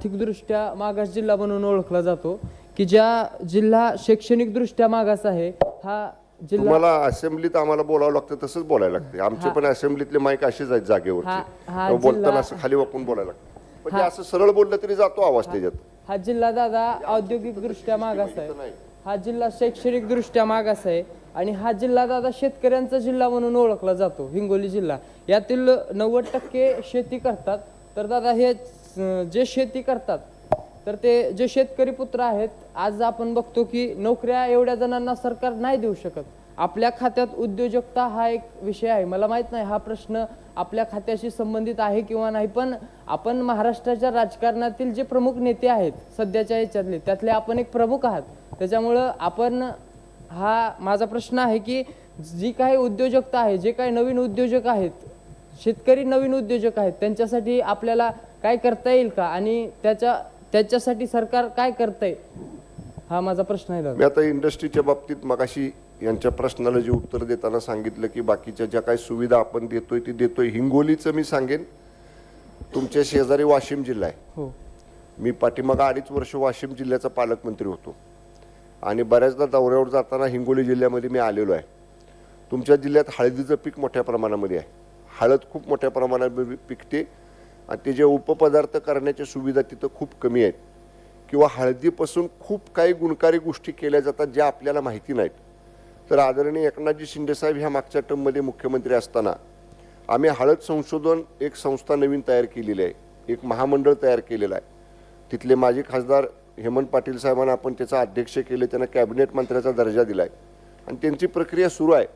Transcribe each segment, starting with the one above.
आर्थिकदृष्ट्या मागास जिल्हा म्हणून ओळखला जातो की ज्या जिल्हा शैक्षणिकदृष्ट्या मागास आहे हा जिल्हा तुम्हाला असेंब्लीत आम्हाला बोलावं लागतं तसंच बोलायला लागते. आमचे पण असेंब्लीतले माईक असेच आहेत हा- हा तेव्हा बोलताना जिल्हा- असं खाली वाकून बोलायला लागतं. ते असं सरळ बोललं तरी जातो आवाज त्याच्यात. हा जिल्हा दादा औद्योगिकदृष्ट्या मागास आहे. हा जिल्हा शैक्षणिकदृष्ट्या मागास आहे आणि हा जिल्हा दादा शेतकऱ्यांचा जिल्हा म्हणून ओळखला जातो हिंगोली जिल्हा. यातील नव्वद टक्के शेती करतात. तर दादा हे जे शेती करतात तर ते जे शेतकरी पुत्र आहेत आज आपण बघतो की नोकऱ्या एवढ्या जणांना सरकार नाही देऊ शकत. आपल्या खात्यात उद्योजकता हा एक विषय आहे. मला माहीत नाही हा प्रश्न आपल्या खात्याशी संबंधित आहे किंवा नाही पण आपण महाराष्ट्राच्या राजकारणातील जे प्रमुख नेते आहेत सध्याच्या याच्यातले त्यातले आपण एक प्रमुख आहात. त्याच्यामुळं आपण हा माझा प्रश्न आहे की जी काही उद्योजकता आहे जे काही नवीन उद्योजक आहेत शेतकरी नवीन उद्योजक आहेत त्यांच्यासाठी आपल्याला काय करता येईल का? आणि त्याच्या त्याच्यासाठी सरकार काय करतंय? हा माझा प्रश्न आहे दादा. मी आता इंडस्ट्रीच्या बाबतीत मगाशी यांच्या प्रश्नाला जे उत्तर देताना सांगितलं की बाकीच्या ज्या काही सुविधा आपण देतोय ती देतोय. हिंगोलीचं मी सांगेन. तुमच्या शेजारी वाशिम जिल्हा आहे. हो. मी पाठीमागं अडीच वर्ष वाशिम जिल्ह्याचा पालकमंत्री होतो. आणि बऱ्याचदा दौऱ्यावर जाताना हिंगोली जिल्ह्यामध्ये मी आलेलो आहे. तुमच्या जिल्ह्यात हळदीचं पीक मोठ्या प्रमाणामध्ये आहे. हळद खूप मोठ्या प्रमाणात पिकते. आणि त्याचे उपपदार्थ करण्याच्या सुविधा तिथं खूप कमी आहेत. किंवा हळदीपासून खूप काही गुणकारी गोष्टी केल्या जातात ज्या आपल्याला माहिती नाहीत. तर आदरणीय एकनाथजी शिंदेसाहेब ह्या मागच्या टर्ममध्ये मुख्यमंत्री असताना आम्ही हळद संशोधन एक संस्था नवीन तयार केलेली आहे. एक महामंडळ तयार केलेलं आहे. तिथले माजी खासदार हेमंत पाटील साहेबांना आपण त्याचा अध्यक्ष केले त्यांना कॅबिनेट मंत्र्याचा दर्जा दिला आहे आणि त्यांची प्रक्रिया सुरू आहे.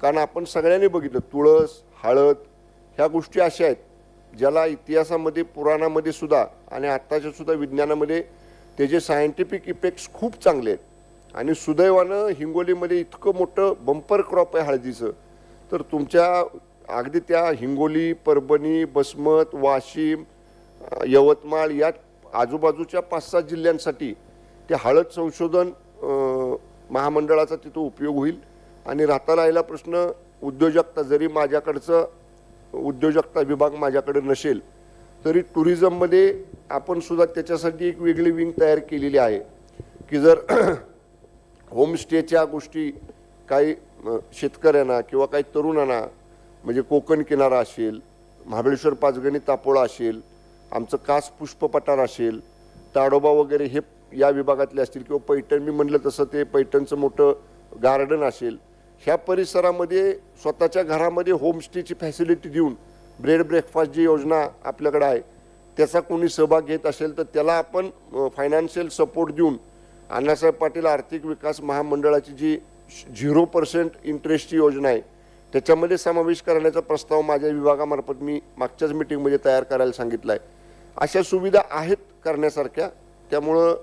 कारण आपण सगळ्यांनी बघितलं तुळस हळद ह्या गोष्टी अशा आहेत ज्याला इतिहासामध्ये पुराणामध्ये सुद्धा आणि आत्ताच्या सुद्धा विज्ञानामध्ये त्याचे सायंटिफिक इफेक्ट्स खूप चांगले आहेत. आणि सुदैवानं हिंगोलीमध्ये इतकं मोठं बंपर क्रॉप आहे हळदीचं. तर तुमच्या अगदी त्या हिंगोली परभणी बसमत वाशिम यवतमाळ या आजूबाजूच्या पाच सात जिल्ह्यांसाठी ते हळद संशोधन महामंडळाचा तिथं उपयोग होईल. आणि राहता राहिला प्रश्न उद्योजकता जरी माझ्याकडचं उद्योजकता विभाग माझ्याकडे नसेल तरी टुरिझममध्ये आपण सुद्धा त्याच्यासाठी एक वेगळी विंग तयार केलेली आहे. की जर होमस्टेच्या गोष्टी काही शेतकऱ्यांना किंवा काही तरुणांना म्हणजे कोकण किनारा असेल महाबळेश्वर पाचगणी तापोळा असेल आमचं कास पुष्प पठार असेल ताडोबा वगैरे हे या विभागातले असतील किंवा पैठण मी म्हणलं तसं ते पैठणचं मोठं गार्डन असेल ह्या परिसरामध्ये स्वतःच्या घरामध्ये होमस्टेची फॅसिलिटी देऊन ब्रेड ब्रेकफास्ट जी योजना आपल्याकडे आहे त्याचा कोणी सहभाग घेत असेल तर त्याला आपण फायनान्शियल सपोर्ट देऊन अण्णासाहेब पाटील आर्थिक विकास महामंडळाची जी झिरो पर्सेंट इंटरेस्टची योजना आहे त्याच्यामध्ये समावेश करण्याचा प्रस्ताव माझ्या विभागामार्फत मी मागच्याच मिटिंगमध्ये तयार करायला सांगितला आहे अशा सुविधा आहेत करण्यासारख्या त्यामुळं